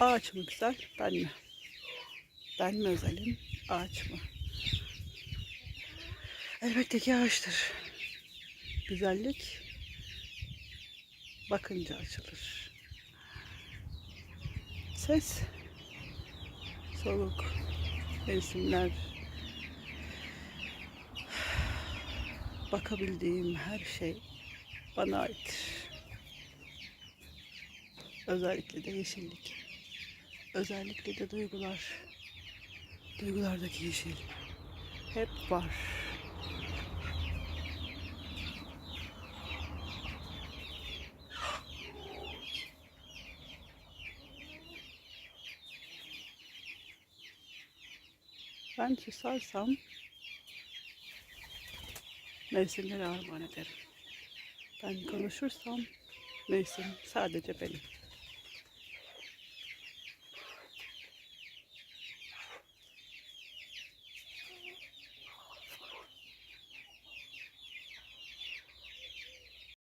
Ağaç mı güzel, ben mi? Ben mi özelim, ağaç mı? Elbette ki ağaçtır. Güzellik bakınca açılır. Ses, soluk, mevsimler, bakabildiğim her şey bana aittir. Özellikle de yeşillik. Özellikle de duygular. Duygulardaki yeşil. Hep var. Ben susarsam mevsimleri armağan ederim. Ben konuşursam mevsim sadece benim.